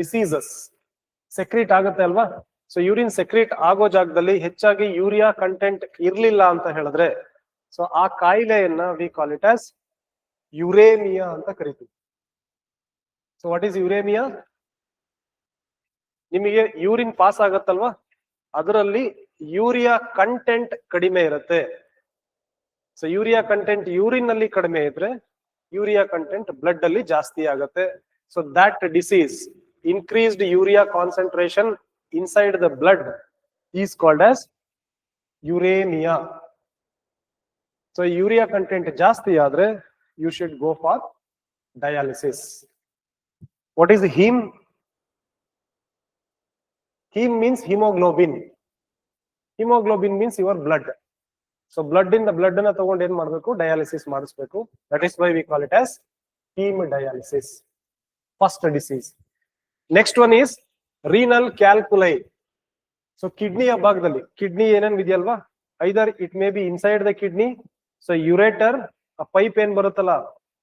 Diseases secrete ಆಗುತ್ತೆ ಅಲ್ವಾ? So urine secrete ಆಗೋ ಜಾಗದಲ್ಲಿ ಹೆಚ್ಚಾಗಿ ಯೂರಿಯಾ ಕಂಟೆಂಟ್ ಇರ್ಲಿಲ್ಲ ಅಂತ ಹೇಳಿದ್ರೆ ಸೊ ಆ ಕಾಯಿಲೆಯನ್ನ we call it as uremia ಅಂತ ಕರಿತೀವಿ. ಸೊ ವಾಟ್ ಈಸ್ ಯುರೇಮಿಯಾ ನಿಮಗೆ ಯೂರಿನ್ ಪಾಸ್ ಆಗತ್ತಲ್ವಾ? ಅದರಲ್ಲಿ ಯೂರಿಯಾ ಕಂಟೆಂಟ್ ಕಡಿಮೆ ಇರುತ್ತೆ. ಸೊ ಯೂರಿಯಾ ಕಂಟೆಂಟ್ ಯೂರಿನ್ ಅಲ್ಲಿ ಕಡಿಮೆ ಇದ್ರೆ ಯೂರಿಯಾ ಕಂಟೆಂಟ್ ಬ್ಲಡ್ ಅಲ್ಲಿ ಜಾಸ್ತಿ ಆಗತ್ತೆ. So that disease increased urea concentration inside the blood is called as uremia so urea content ಜಾಸ್ತಿ ಆದ್ರೆ you should go for dialysis what is heme heme means hemoglobin hemoglobin means your blood so blood ಇಂದ blood ಅನ್ನ ತಗೊಂಡು ಏನ್ ಮಾಡ್ಬೇಕು? Dialysis ಮಾಡಿಸ್ಬೇಕು. That is why we call it as heme dialysis first disease next one is renal calculi so ಕಿಡ್ನಿಯ ಭಾಗದಲ್ಲಿ kidney ಏನೇನ್ ಇದೆಯಲ್ವಾ either it may be inside the kidney so ureter ಆ ಪೈಪ್ ಏನ್ ಬರುತ್ತಲ್ಲ,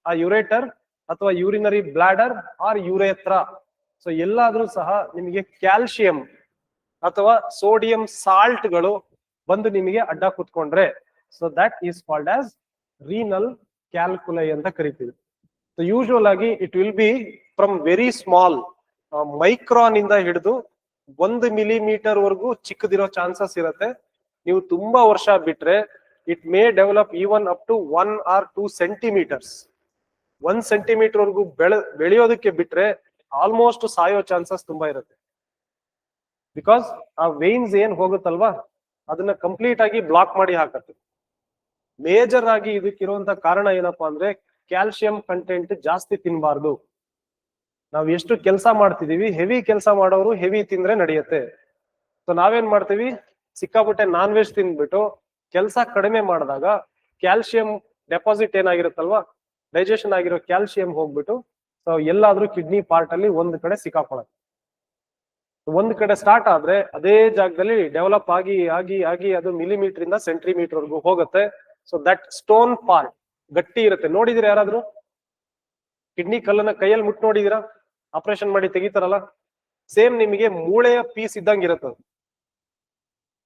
ಆ ಯುರೇಟರ್ ಅಥವಾ urinary bladder or urethra so ಎಲ್ಲಾದ್ರೂ ಸಹ ನಿಮಗೆ ಕ್ಯಾಲ್ಸಿಯಂ ಅಥವಾ ಸೋಡಿಯಂ ಸಾಲ್ಟ್ಗಳು ಬಂದು ನಿಮಗೆ ಅಡ್ಡ ಕೂತ್ಕೊಂಡ್ರೆ. So that is called as renal calculi ಅಂತ ಕರಿತೀವಿ. ಸೊ ಯೂಶುವಲ್ ಆಗಿ it will be from very small micron ಇಂದ ಹಿಡಿದು ಒಂದು ಮಿಲಿಮೀಟರ್ ವರೆಗೂ ಚಿಕ್ಕದಿರೋ ಚಾನ್ಸಸ್ ಇರುತ್ತೆ. ನೀವು ತುಂಬಾ ವರ್ಷ ಬಿಟ್ರೆ it may develop even up to one or two centimeters. One centimeter ವರೆಗೂ ಬೆಳೆ, ಬೆಳೆಯೋದಕ್ಕೆ ಬಿಟ್ರೆ ಆಲ್ಮೋಸ್ಟ್ ಸಾಯೋ ಚಾನ್ಸಸ್ ತುಂಬಾ ಇರುತ್ತೆ. ಬಿಕಾಸ್ ಆ ವೇನ್ಸ್ ಏನ್ ಹೋಗುತ್ತಲ್ವಾ? ಅದನ್ನ ಕಂಪ್ಲೀಟ್ ಆಗಿ ಬ್ಲಾಕ್ ಮಾಡಿ ಹಾಕತ್ತೆ. ಮೇಜರ್ ಆಗಿ ಇದಕ್ಕಿರುವಂತ ಕಾರಣ ಏನಪ್ಪಾ ಅಂದ್ರೆ ಕ್ಯಾಲ್ಸಿಯಂ ಕಂಟೆಂಟ್ ಜಾಸ್ತಿ ತಿನ್ಬಾರ್ದು. ನಾವ್ ಎಷ್ಟು ಕೆಲಸ ಮಾಡ್ತಿದೀವಿ, ಹೆವಿ ಕೆಲಸ ಮಾಡೋರು ಹೆವಿ ತಿಂದ್ರೆ ನಡೆಯುತ್ತೆ. ಸೊ ನಾವೇನ್ ಮಾಡ್ತೀವಿ? ಸಿಕ್ಕಾಪಟ್ಟೆ ನಾನ್ ವೆಜ್ ತಿಂದ್ಬಿಟ್ಟು ಕೆಲಸ ಕಡಿಮೆ ಮಾಡಿದಾಗ ಕ್ಯಾಲ್ಸಿಯಂ ಡೆಪಾಸಿಟ್ ಏನಾಗಿರುತ್ತಲ್ವಾ? ಡೈಜೆಷನ್ ಆಗಿರೋ ಕ್ಯಾಲ್ಸಿಯಂ ಹೋಗ್ಬಿಟ್ಟು ಸೊ ಎಲ್ಲಾದ್ರೂ ಕಿಡ್ನಿ ಪಾರ್ಟ್ ಅಲ್ಲಿ ಒಂದ್ ಕಡೆ ಸಿಕ್ಕಾಕೊಳ್ಳುತ್ತೆ ಒಂದ್ ಕಡೆ ಸ್ಟಾರ್ಟ್ ಆದ್ರೆ ಅದೇ ಜಾಗದಲ್ಲಿ ಡೆವಲಪ್ ಆಗಿ ಆಗಿ ಆಗಿ ಅದು ಮಿಲಿಮೀಟರ್ ಇಂದ ಸೆಂಟಿಮೀಟರ್ ವರೆಗೂ ಹೋಗುತ್ತೆ. ಸೊ ದಟ್ ಸ್ಟೋನ್ ಪಾರ್ಟ್ ಗಟ್ಟಿ ಇರುತ್ತೆ. ನೋಡಿದಿರ ಯಾರಾದ್ರೂ? ಕಿಡ್ನಿ ಕಲ್ಲನ್ನ ಕೈಯಲ್ಲಿ ಮುಟ್ ನೋಡಿದಿರಾ ಆಪರೇಷನ್ ಮಾಡಿ ತೆಗಿತಾರಲ್ಲ ಸೇಮ್ ನಿಮಗೆ ಮೂಳೆಯ ಪೀಸ್ ಇದ್ದಂಗೆ ಇರುತ್ತೆ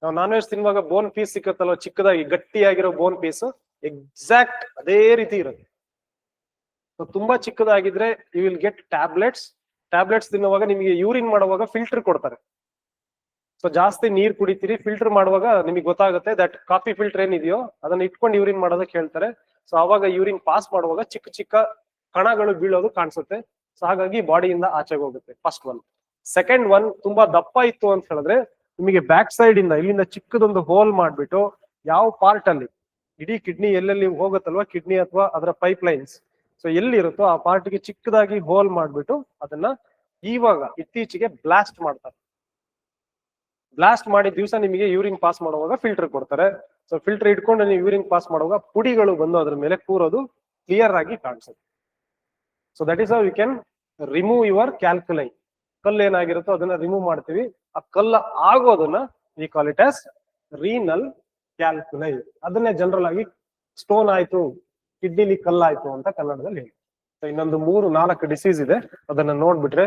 ನಾವು ನಾನ್ ವೆಜ್ ತಿನ್ನುವಾಗ ಬೋನ್ ಪೀಸ್ ಸಿಕ್ಕತ್ತಲ್ಲ ಚಿಕ್ಕದಾಗಿ, ಗಟ್ಟಿಯಾಗಿರೋ ಬೋನ್ ಪೀಸ್ ಎಕ್ಸಾಕ್ಟ್ ಅದೇ ರೀತಿ ಇರುತ್ತೆ. ತುಂಬಾ ಚಿಕ್ಕದಾಗಿದ್ರೆ you will get tablets tablets ತಿನ್ನುವಾಗ ನಿಮಗೆ ಯೂರಿನ್ ಮಾಡುವಾಗ ಫಿಲ್ಟರ್ ಕೊಡ್ತಾರೆ. ಸೊ ಜಾಸ್ತಿ ನೀರ್ ಕುಡಿತೀರಿ ಫಿಲ್ಟರ್ ಮಾಡುವಾಗ ನಿಮಗೆ ಗೊತ್ತಾಗುತ್ತೆ ದಟ್ ಕಾಫಿ ಫಿಲ್ಟರ್ ಏನಿದೆಯೋ, ಅದನ್ನ ಇಟ್ಕೊಂಡು ಯೂರಿನ್ ಮಾಡೋದಕ್ಕೆ ಹೇಳ್ತಾರೆ. ಸೊ ಅವಾಗ ಯೂರಿನ್ ಪಾಸ್ ಮಾಡುವಾಗ ಚಿಕ್ಕ ಚಿಕ್ಕ ಕಣಗಳು ಬೀಳೋದು ಕಾಣಿಸುತ್ತೆ. ಸೊ ಹಾಗಾಗಿ ಬಾಡಿಯಿಂದ ಆಚೆಗೆ ಹೋಗುತ್ತೆ ಫಸ್ಟ್ ಒನ್ ಸೆಕೆಂಡ್ ಒನ್ ತುಂಬಾ ದಪ್ಪ ಇತ್ತು ಅಂತ ಹೇಳಿದ್ರೆ ನಿಮಗೆ ಬ್ಯಾಕ್ ಸೈಡ್ ಇಂದ, ಇಲ್ಲಿಂದ ಚಿಕ್ಕದೊಂದು ಹೋಲ್ ಮಾಡ್ಬಿಟ್ಟು ಯಾವ ಪಾರ್ಟ್ ಅಲ್ಲಿ? ಇಡೀ ಕಿಡ್ನಿ ಎಲ್ಲೆಲ್ಲಿ ಹೋಗುತ್ತಲ್ವಾ? ಕಿಡ್ನಿ ಅಥವಾ ಅದರ ಪೈಪ್ ಲೈನ್ಸ್ ಸೊ ಎಲ್ಲಿ ಇರುತ್ತೋ ಆ ಪಾರ್ಟ್ಗೆ ಚಿಕ್ಕದಾಗಿ ಹೋಲ್ ಮಾಡ್ಬಿಟ್ಟು ಅದನ್ನ ಇವಾಗ ಇತ್ತೀಚೆಗೆ ಬ್ಲಾಸ್ಟ್ ಮಾಡ್ತಾರೆ. ಬ್ಲಾಸ್ಟ್ ಮಾಡಿ ದಿವಸ ನಿಮಗೆ ಯೂರಿನ್ ಪಾಸ್ ಮಾಡುವಾಗ ಫಿಲ್ಟರ್ ಕೊಡ್ತಾರೆ. ಸೊ ಫಿಲ್ಟರ್ ಇಟ್ಕೊಂಡು ನೀವು ಯೂರಿನ್ ಪಾಸ್ ಮಾಡುವಾಗ ಪುಡಿಗಳು ಬಂದು ಅದ್ರ ಮೇಲೆ ಕೂರೋದು ಕ್ಲಿಯರ್ ಆಗಿ ಕಾಣಿಸುತ್ತೆ. So that is how you can remove your calculi ಕಲ್ಲು ಏನಾಗಿರುತ್ತೋ ಅದನ್ನ ರಿಮೂವ್ ಮಾಡ್ತೀವಿ. ಆ ಕಲ್ಲು ಆಗೋದನ್ನ we call it as renal calculi ಅದನ್ನೇ ಜನರಲ್ ಆಗಿ ಸ್ಟೋನ್ ಆಯ್ತು, ಕಿಡ್ನಿಲಿ ಕಲ್ಲಾಯ್ತು ಅಂತ ಕನ್ನಡದಲ್ಲಿ ಹೇಳಿ. ಸೊ ಇನ್ನೊಂದು ಮೂರು, ನಾಲ್ಕು ಡಿಸೀಸ್ ಇದೆ. ಅದನ್ನ ನೋಡ್ಬಿಟ್ರೆ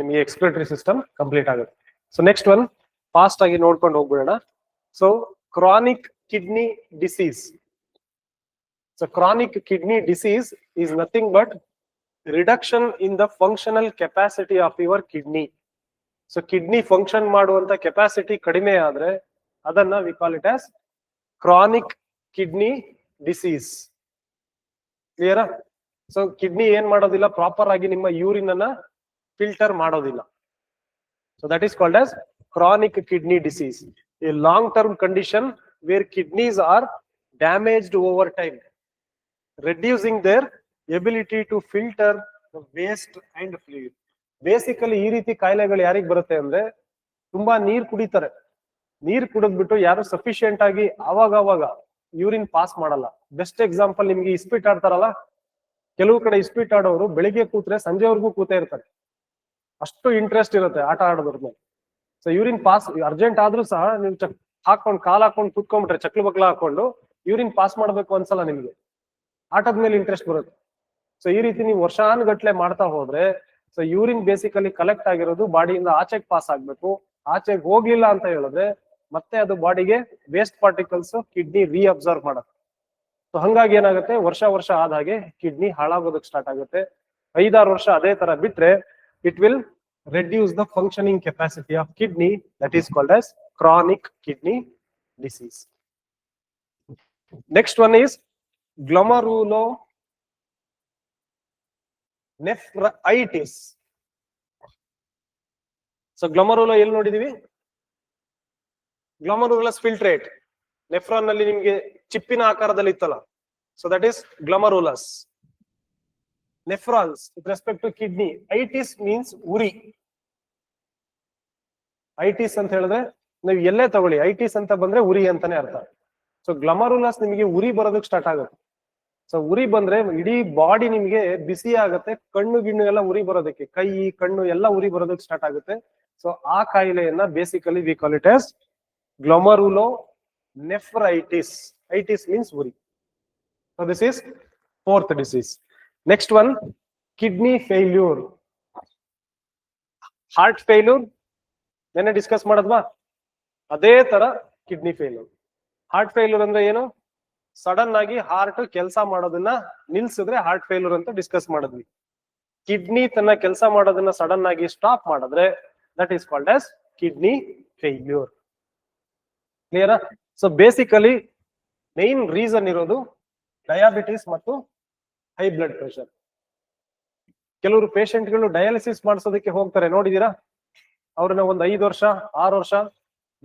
ನಿಮಗೆ ಎಕ್ಸ್ಪಿರೇಟರಿ ಸಿಸ್ಟಮ್ ಕಂಪ್ಲೀಟ್ ಆಗುತ್ತೆ. ಸೊ ನೆಕ್ಸ್ಟ್ ಒನ್ ಫಾಸ್ಟ್ ಆಗಿ ನೋಡ್ಕೊಂಡು ಹೋಗ್ಬಿಡೋಣ. So chronic kidney disease so chronic kidney disease is nothing but reduction in the functional capacity of your kidney so kidney function ಮಾಡುವಂತ ಕೆಪಾಸಿಟಿ ಕಡಿಮೆ ಆದ್ರೆ ಅದನ್ನ we call it as chronic kidney disease ಕ್ಲಿಯರಾ so kidney ಏನ್ ಮಾಡೋದಿಲ್ಲ? Proper ಆಗಿ ನಿಮ್ಮ urine ಅನ್ನ ಫಿಲ್ಟರ್ ಮಾಡೋದಿಲ್ಲ. So that is called as chronic kidney disease a long term condition where kidneys are damaged over time reducing their ability to filter waste and fluid basically ಈ ರೀತಿ ಕಾಯಿಲೆಗಳು ಯಾರಿಗೆ ಬರುತ್ತೆ ಅಂದ್ರೆ ತುಂಬಾ ನೀರ್ ಕುಡಿತಾರೆ. ನೀರ್ ಕುಡಿದ್ಬಿಟ್ಟು ಯಾರು ಸಫಿಶಿಯಂಟ್ ಆಗಿ ಅವಾಗ ಅವಾಗ ಯೂರಿನ್ ಪಾಸ್ ಮಾಡಲ್ಲ. ಬೆಸ್ಟ್ ಎಕ್ಸಾಂಪಲ್ ನಿಮ್ಗೆ ಇಸ್ಪೀಟ್ ಆಡ್ತಾರಲ್ಲ, ಕೆಲವು ಕಡೆ ಇಸ್ಪೀಟ್ ಆಡೋರು ಬೆಳಿಗ್ಗೆ ಕೂತ್ರೆ ಸಂಜೆವರೆಗೂ ಕೂತೇ ಇರ್ತಾರೆ. ಅಷ್ಟು ಇಂಟ್ರೆಸ್ಟ್ ಇರುತ್ತೆ ಆಟ ಆಡೋದ್ರ ಮೇಲೆ. ಸೊ ಯೂರಿನ್ ಪಾಸ್ ಅರ್ಜೆಂಟ್ ಆದ್ರೂ ಸಹ ನೀವು ಚಕ್ ಹಾಕೊಂಡು ಕಾಲ್ ಹಾಕೊಂಡು ಕೂತ್ಕೊಂಡ್ಬಿಟ್ರೆ, ಚಕ್ಲು ಬಕ್ಲ ಹಾಕೊಂಡು ಯೂರಿನ್ ಪಾಸ್ ಮಾಡ್ಬೇಕು ಅನ್ಸಲ್ಲ ನಿಮ್ಗೆ. ಆಟದ ಮೇಲೆ ಇಂಟ್ರೆಸ್ಟ್ ಬರುತ್ತೆ. ಸೊ ಈ ರೀತಿ ನೀವು ವರ್ಷಾನುಗಟ್ಲೆ ಮಾಡ್ತಾ ಹೋದ್ರೆ ಸೊ ಯೂರಿನ್ ಬೇಸಿಕಲಿ ಕಲೆಕ್ಟ್ ಆಗಿರೋದು ಬಾಡಿಯಿಂದ ಆಚೆಗೆ ಪಾಸ್ ಆಗ್ಬೇಕು. ಆಚೆಗೆ ಹೋಗ್ಲಿಲ್ಲ ಅಂತ ಹೇಳಿದ್ರೆ ಮತ್ತೆ ಅದು ಬಾಡಿಗೆ waste particles kidney reabsorb ಮಾಡುತ್ತೆ. ಸೊ ಹಂಗಾಗಿ ಏನಾಗುತ್ತೆ? ವರ್ಷ ವರ್ಷ ಆದ ಹಾಗೆ ಕಿಡ್ನಿ ಹಾಳಾಗೋದಕ್ಕೆ ಸ್ಟಾರ್ಟ್ ಆಗುತ್ತೆ. ಐದಾರು ವರ್ಷ ಅದೇ ತರ ಬಿಟ್ರೆ it will reduce the functioning capacity of kidney that is called as chronic kidney disease next one is glomerulonephritis so glomeruli ಎಲ್ಲಿ ನೋಡಿದೀವಿ? ಗ್ಲಮರೂಲಸ್ ಫಿಲ್ಟ್ರೇಟ್ ನೆಫ್ರಾನ್ನಲ್ಲಿ ನಿಮ್ಗೆ ಚಿಪ್ಪಿನ ಆಕಾರದಲ್ಲಿ ಇತ್ತಲ್ಲ. So that is glomerulus nephrons with respect to kidney itis means ಉರಿ. Itis ಅಂತ ಹೇಳಿದ್ರೆ ನೀವು ಎಲ್ಲೇ ತಗೊಳ್ಳಿ. ಐಟಿಸ್ ಅಂತ ಬಂದ್ರೆ ಉರಿ ಅಂತಾನೆ ಅರ್ಥ. ಸೊ ಗ್ಲಮರುಲಸ್ ನಿಮಗೆ ಉರಿ ಬರೋದಕ್ಕೆ ಸ್ಟಾರ್ಟ್ ಆಗುತ್ತೆ. ಸೊ ಉರಿ ಬಂದ್ರೆ ಇಡೀ ಬಾಡಿ ನಿಮ್ಗೆ ಬಿಸಿ ಆಗುತ್ತೆ, ಕಣ್ಣು ಗಿಣ್ಣು ಎಲ್ಲ ಉರಿ ಬರೋದಕ್ಕೆ, ಕೈ, ಕಣ್ಣು ಎಲ್ಲ ಉರಿ ಬರೋದಕ್ಕೆ ಸ್ಟಾರ್ಟ್ ಆಗುತ್ತೆ. ಸೊ ಆ ಕಾಯಿಲೆಯನ್ನ basically we call it as glomerulonephritis itis means ಉರಿ. So this is fourth disease next one kidney failure heart failure ನೆನ್ನೆ ಡಿಸ್ಕಸ್ ಮಾಡದ್ವಾ? ಅದೇ ತರ ಕಿಡ್ನಿ ಫೇಲ್ಯೂರ್ ಹಾರ್ಟ್ ಫೇಲ್ಯೂರ್ ಅಂದ್ರೆ ಏನು? ಸಡನ್ ಆಗಿ ಹಾರ್ಟ್ ಕೆಲಸ ಮಾಡೋದನ್ನ ನಿಲ್ಸಿದ್ರೆ ಹಾರ್ಟ್ ಫೇಲ್ಯೂರ್ ಅಂತ ಡಿಸ್ಕಸ್ ಮಾಡಿದ್ವಿ. ಕಿಡ್ನಿ ತನ್ನ ಕೆಲಸ ಮಾಡೋದನ್ನ ಸಡನ್ ಆಗಿ ಸ್ಟಾಪ್ ಮಾಡಿದ್ರೆ that is called as kidney failure ಕ್ಲಿಯರಾ ಸೊ ಬೇಸಿಕಲಿ ಮೇನ್ ರೀಸನ್ ಇರೋದು ಡಯಾಬಿಟಿಸ್ ಮತ್ತು ಹೈ ಬ್ಲಡ್ ಪ್ರೆಷರ್ ಕೆಲವರು ಗಳು ಡಯಾಲಿಸಿಸ್ ಮಾಡಿಸೋದಕ್ಕೆ ಹೋಗ್ತಾರೆ, ನೋಡಿದೀರಾ? ಅವ್ರನ್ನ ಒಂದ್ ಐದು ವರ್ಷ, ಆರು ವರ್ಷ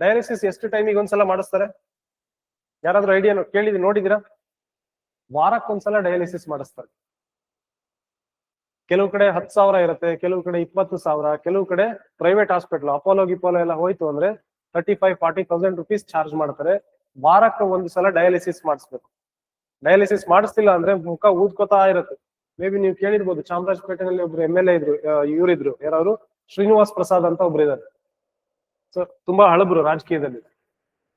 ಡಯಾಲಿಸಿಸ್ ಎಷ್ಟು ಟೈಮಿಗೆ ಒಂದ್ಸಲ ಮಾಡಿಸ್ತಾರೆ? ಯಾರಾದ್ರೂ ಐಡಿಯಾ ಕೇಳಿದಿ ನೋಡಿದಿರಾ ವಾರಕ್ಕೊಂದ್ಸಲ ಡಯಾಲಿಸಿಸ್ ಮಾಡಿಸ್ತಾರೆ. ಕೆಲವು ಕಡೆ ಹತ್ತು ಸಾವಿರ ಇರುತ್ತೆ, ಕೆಲವು ಕಡೆ ಇಪ್ಪತ್ತು ಸಾವಿರ, ಕೆಲವು ಕಡೆ ಪ್ರೈವೇಟ್ ಹಾಸ್ಪಿಟಲ್ ಅಪೋಲೋ ಗಿಪೋಲೋ ಎಲ್ಲ ಹೋಯ್ತು ಅಂದ್ರೆ thirty five forty thousand rupees charge ಮಾಡ್ತಾರೆ. ವಾರಕ್ಕೆ ಒಂದು ಸಲ ಡಯಾಲಿಸಿಸ್ ಮಾಡಿಸ್ಬೇಕು. ಡಯಾಲಿಸಿಸ್ ಮಾಡಿಸ್ತಿಲ್ಲ ಅಂದ್ರೆ ಮುಖ ಊದ್ಕೋತಾ ಇರುತ್ತೆ. ಮೇ ಬಿ ನೀವು ಕೇಳಿರ್ಬೋದು ಚಾಮರಾಜಪೇಟೆನಲ್ಲಿ ಒಬ್ರು ಎಂ ಎಲ್ ಎ ಇದ್ರು ಇವರಿದ್ರು ಯಾರು ಶ್ರೀನಿವಾಸ್ ಪ್ರಸಾದ್ ಅಂತ ಒಬ್ರು ಇದ್ದಾರೆ ಸೊ ತುಂಬಾ ಹಳಬ್ರು ರಾಜಕೀಯದಲ್ಲಿ.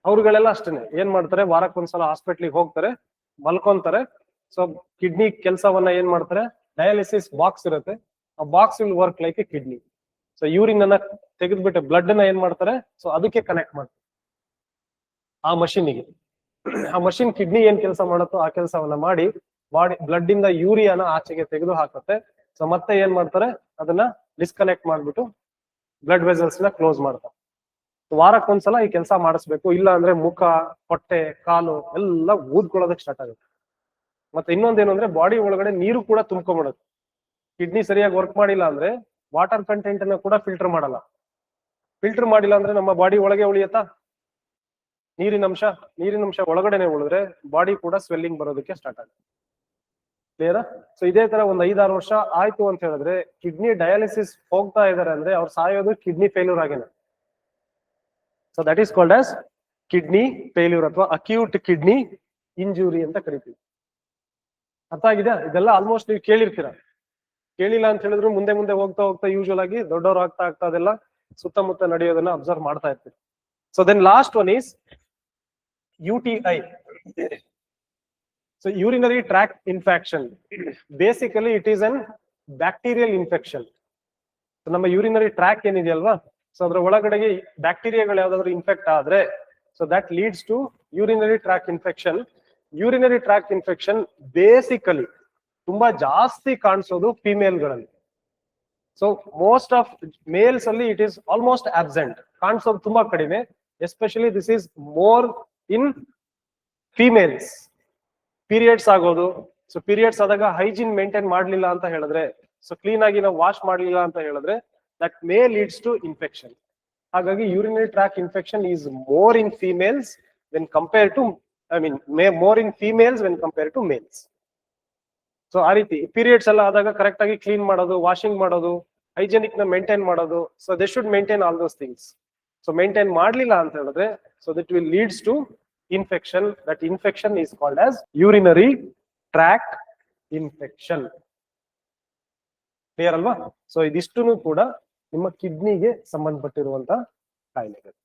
ಅವ್ರುಗಳೆಲ್ಲ ಅಷ್ಟೇನೆ. ಏನ್ ಮಾಡ್ತಾರೆ? ವಾರಕ್ಕೊಂದ್ಸಲ ಹಾಸ್ಪಿಟ್ಲಿಗೆ ಹೋಗ್ತಾರೆ, ಮಲ್ಕೊಂತಾರೆ. ಸೊ ಕಿಡ್ನಿ ಕೆಲಸವನ್ನ ಏನ್ ಮಾಡ್ತಾರೆ? ಡಯಾಲಿಸಿಸ್ ಬಾಕ್ಸ್ ಇರುತ್ತೆ. ಆ box will work like a kidney so urine ಅನ್ನ ತೆಗೆದ್ಬಿಟ್ಟು ಬ್ಲಡ್ ಅನ್ನ ಏನ್ ಮಾಡ್ತಾರೆ? ಸೊ ಅದಕ್ಕೆ ಕನೆಕ್ಟ್ ಮಾಡ್ತಾರೆ. ಆ ಮಷೀನಿಗೆ ಆ ಮಷಿನ್ ಕಿಡ್ನಿ ಏನ್ ಕೆಲಸ ಮಾಡುತ್ತೋ ಆ ಕೆಲಸವನ್ನ ಮಾಡಿ ಬಾಡಿ ಬ್ಲಡ್ ಇಂದ ಯೂರಿಯಾನ ಆಚೆಗೆ ತೆಗೆದು ಹಾಕುತ್ತೆ. ಸೊ ಮತ್ತೆ ಏನ್ ಮಾಡ್ತಾರೆ? ಅದನ್ನ ಡಿಸ್ಕನೆಕ್ಟ್ ಮಾಡ್ಬಿಟ್ಟು ಬ್ಲಡ್ ವೆಸಲ್ಸ್ನ ಕ್ಲೋಸ್ ಮಾಡ್ತಾರೆ. ವಾರಕ್ಕೊಂದ್ಸಲ ಈ ಕೆಲಸ ಮಾಡಿಸ್ಬೇಕು, ಇಲ್ಲ ಅಂದ್ರೆ ಮುಖ, ಹೊಟ್ಟೆ, ಕಾಲು ಎಲ್ಲ ಊದ್ಕೊಳ್ಳೋದಕ್ಕೆ ಸ್ಟಾರ್ಟ್ ಆಗುತ್ತೆ. ಮತ್ತೆ ಇನ್ನೊಂದೇನು ಅಂದ್ರೆ ಬಾಡಿ ಒಳಗಡೆ ನೀರು ಕೂಡ ತುಂಬ್ಕೊಂಡ್ಬಿಡುತ್ತೆ ಕಿಡ್ನಿ ಸರಿಯಾಗಿ ವರ್ಕ್ ಮಾಡಿಲ್ಲ ಅಂದ್ರೆ ವಾಟರ್ ಕಂಟೆಂಟ್ ಅನ್ನ ಕೂಡ ಫಿಲ್ಟರ್ ಮಾಡಲ್ಲ. ಫಿಲ್ಟರ್ ಮಾಡಿಲ್ಲ ಅಂದ್ರೆ ನಮ್ಮ ಬಾಡಿ ಒಳಗೆ ಉಳಿಯತ್ತಾ? ನೀರಿನ ಅಂಶ ನೀರಿನ ಅಂಶ ಒಳಗಡೆನೆ ಉಳಿದ್ರೆ ಬಾಡಿ ಕೂಡ ಸ್ವೆಲ್ಲಿಂಗ್ ಬರೋದಕ್ಕೆ ಸ್ಟಾರ್ಟ್ ಆಗುತ್ತೆ. ಕ್ಲಿಯರಾ ಸೊ ಇದೇ ತರ ಒಂದ್ ಐದಾರು ವರ್ಷ ಆಯ್ತು ಅಂತ ಹೇಳಿದ್ರೆ ಕಿಡ್ನಿ ಡಯಾಲಿಸಿಸ್ ಹೋಗ್ತಾ ಇದಾರೆ ಅಂದ್ರೆ ಅವ್ರು ಸಾಯೋದು kidney failure ಆಗೇನೆ. So that is called as kidney failure ಅಥವಾ ಅಕ್ಯೂಟ್ ಕಿಡ್ನಿ ಇಂಜುರಿ ಅಂತ ಕರಿತೀವಿ. ಅರ್ಥ ಆಗಿದೆ ಇದೆಲ್ಲ ಆಲ್ಮೋಸ್ಟ್ ನೀವು ಕೇಳಿರ್ತೀರ. ಕೇಳಿಲ್ಲ ಅಂತ ಹೇಳಿದ್ರು ಮುಂದೆ ಮುಂದೆ ಹೋಗ್ತಾ ಹೋಗ್ತಾ ಯೂಶುವಲ್ ಆಗಿ ದೊಡ್ಡವ್ರು ಆಗ್ತಾ ಆಗ್ತಾ ಅದೆಲ್ಲ ಸುತ್ತಮುತ್ತ ನಡೆಯೋದನ್ನ ಅಬ್ಸರ್ವ್ ಮಾಡ್ತಾ ಇರ್ತೀವಿ so then last one is U T I so urinary infection. Infection basically it is an bacterial infection ನಮ್ಮ ಯೂರಿನರಿ ಟ್ರ್ಯಾಕ್ ಏನಿದೆಯಲ್ವಾ? ಸೊ ಅದ್ರ ಒಳಗಡೆಗೆ ಬ್ಯಾಕ್ಟೀರಿಯಾಗಳು ಯಾವ್ದಾದ್ರು ಇನ್ಫೆಕ್ಟ್ ಆದ್ರೆ so that leads to urinary tract infection urinary tract infection basically ತುಂಬಾ ಜಾಸ್ತಿ ಕಾಣಿಸೋದು ಫಿಮೇಲ್ಗಳಲ್ಲಿ ಸೊ ಮೋಸ್ಟ್ ಆಫ್ ಮೇಲ್ಸ್ ಅಲ್ಲಿ ಇಟ್ ಈಸ್ ಆಲ್ಮೋಸ್ಟ್ ಆಬ್ಸೆಂಟ್ ಕಾಣಿಸೋದು ತುಂಬಾ ಕಡಿಮೆ. Especially this is more in females periods ಆಗೋದು. ಸೊ ಪೀರಿಯಡ್ಸ್ ಆದಾಗ ಹೈಜೀನ್ ಮೇಂಟೈನ್ ಮಾಡ್ಲಿಲ್ಲ ಅಂತ ಹೇಳಿದ್ರೆ ಸೊ ಕ್ಲೀನ್ ಆಗಿ ನಾವು ವಾಶ್ ಮಾಡ್ಲಿಲ್ಲ ಅಂತ ಹೇಳಿದ್ರೆ that may leads to infection ಹಾಗಾಗಿ urinary tract infection is more in females when compare to I mean may more in females when compare to males so ಆ ರೀತಿ ಪೀರಿಯಡ್ಸ್ ಎಲ್ಲ ಆದಾಗ ಕರೆಕ್ಟ್ ಆಗಿ ಕ್ಲೀನ್ ಮಾಡೋದು ವಾಷಿಂಗ್ ಮಾಡೋದು ಹೈಜೆನಿಕ್ನ ಮೇಂಟೈನ್ ಮಾಡೋದು so they should maintain all those things so maintain ಮಾಡ್ಲಿಲ್ಲ ಅಂತ ಹೇಳಿದ್ರೆ so that will leads to infection that infection is called as urinary tract infection clear ಅಲ್ವಾ? ಸೊ ಇದಿಷ್ಟು ಕೂಡ ನಿಮ್ಮ ಕಿಡ್ನಿಗೆ ಸಂಬಂಧಪಟ್ಟಿರುವಂತಹ ಕಾಯಿಲೆಗಳು.